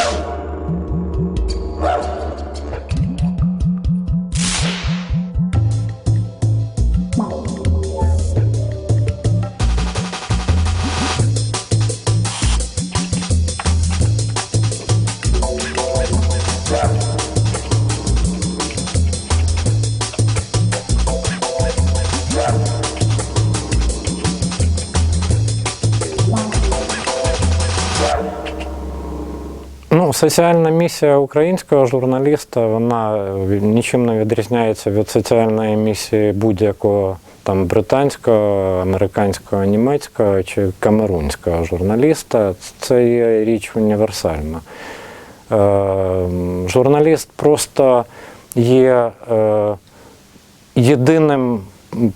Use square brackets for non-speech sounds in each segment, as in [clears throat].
Go! Ну, соціальна місія українського журналіста вона нічим не відрізняється від соціальної місії будь-якого там британського, американського, німецького чи камерунського журналіста. Це є річ універсальна. Е, журналіст просто є е, єдиним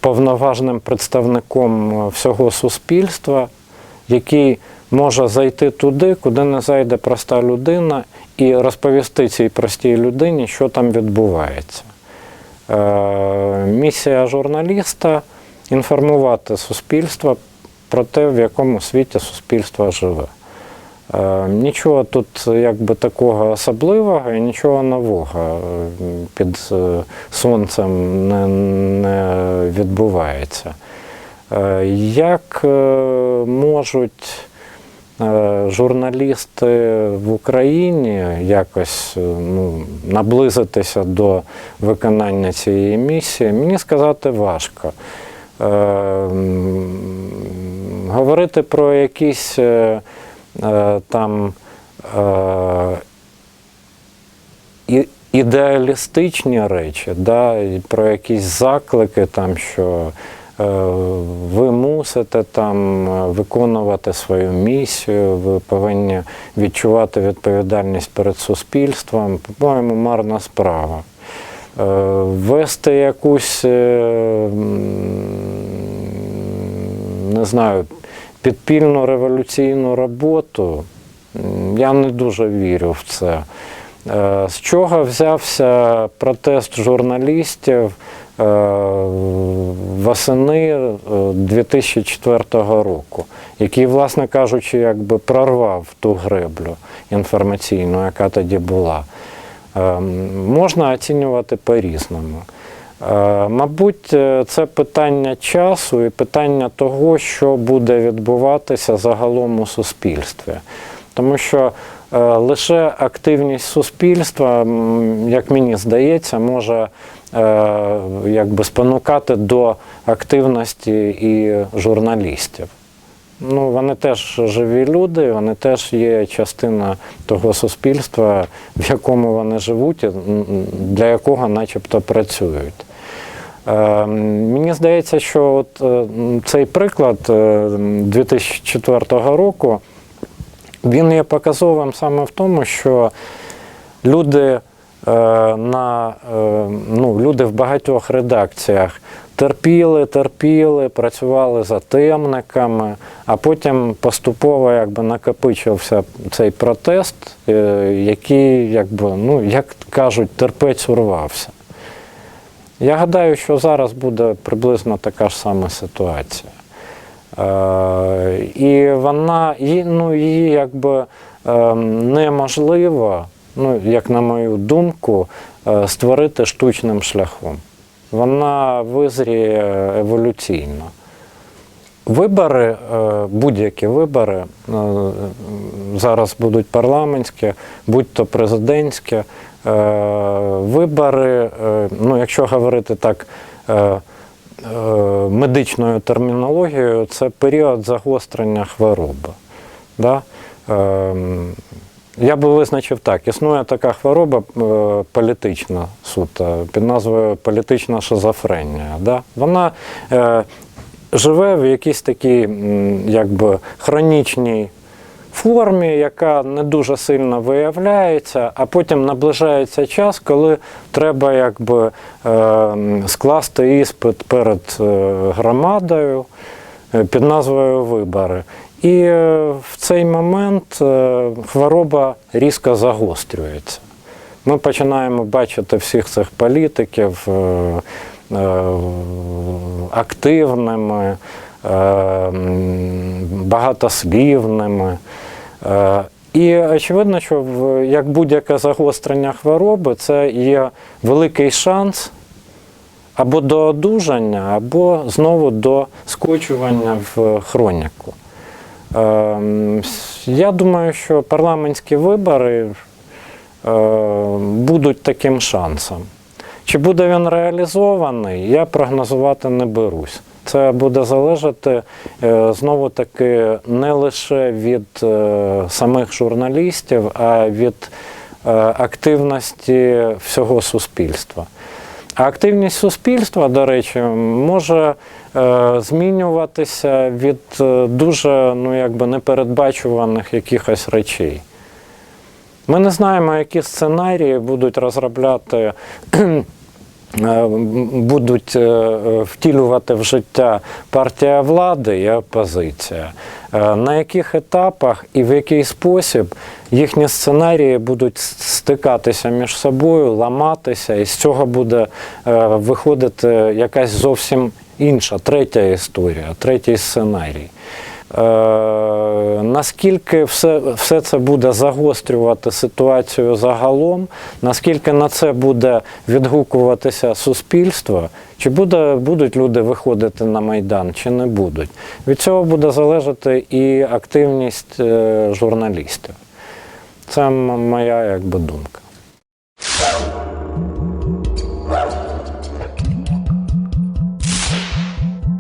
повноважним представником всього суспільства, який може зайти туди, куди не зайде проста людина, і розповісти цій простій людині, що там відбувається. Е, Місія журналіста інформувати суспільство про те, в якому світі суспільство живе. Е, Нічого тут якби такого особливого і нічого нового е, під сонцем не, не відбувається. Е, Як е, можуть е, журналісти в Україні якось ну, наблизитися до виконання цієї місії, мені сказати важко. Говорити про якісь там ідеалістичні речі, да, про якісь заклики, там, що ви мусите там е, виконувати свою місію, ви повинні відчувати відповідальність перед суспільством. По-моєму, марна справа. Е, Вести якусь, е, не знаю, підпільну революційну роботу, я не дуже вірю в це. Е, З чого взявся протест журналістів е, восени е, 2004 року, який, власне кажучи, якби прорвав ту греблю інформаційну, яка тоді була. Е, Можна оцінювати по-різному. Е, Мабуть, е, це питання часу і питання того, що буде відбуватися загалом у суспільстві. Тому що е, лише активність суспільства, як мені здається, може е, якби спонукати до активності і журналістів. Ну, вони теж живі люди, вони теж є частина того суспільства, в якому вони живуть, для якого начебто працюють. Е, Мені здається, що от е, цей приклад е, 2004 року він є показовим саме в тому, що люди е, на е, ну, люди в багатьох редакціях терпіли, терпіли, працювали за темниками, а потім поступово якби накопичився цей протест, е, який, якби, ну, як кажуть, терпець урвався. Я гадаю, що зараз буде приблизно така ж сама ситуація. Е, і вона і, ну, її якби е, неможливо, ну, як на мою думку, е, створити штучним шляхом. Вона визріє еволюційно. Вибори, е, будь-які вибори, е, зараз будуть парламентські, будь-то президентські. Вибори, ну, якщо говорити так медичною термінологією, це період загострення хвороби. Да? Я би визначив так: існує така хвороба е, політична суто, під назвою політична шизофренія. Да? Вона е, живе в якійсь такій якби, хронічній формі, яка не дуже сильно виявляється, а потім наближається час, коли треба якби, е, скласти іспит перед е, громадою е, під назвою вибори. І е, в цей момент е, хвороба різко загострюється. Ми починаємо бачити всіх цих політиків е, активними, багатослівними. І очевидно, що як будь-яке загострення хвороби, це є великий шанс або до одужання, або знову до скочування в хроніку. Ем, Я думаю, що парламентські вибори е, будуть таким шансом. Чи буде він реалізований, я прогнозувати не берусь. Це буде залежати е, знову таки не лише від е, самих журналістів, а від активності всього суспільства. Активність суспільства, до речі, може е, змінюватися від е, дуже ну, якби непередбачуваних якихось речей. Ми не знаємо, які сценарії будуть розробляти, [clears throat] е, будуть втілювати в життя партія влади і опозиція. Е, На яких етапах і в який спосіб їхні сценарії будуть стикатися між собою, ламатися, і з цього буде е, виходити якась зовсім інша, третя історія, третій сценарій. Е, наскільки все, все це буде загострювати ситуацію загалом, наскільки на це буде відгукуватися суспільство, чи буде, будуть люди виходити на Майдан, чи не будуть. Від цього буде залежати і активність е, журналістів. Це моя якби думка.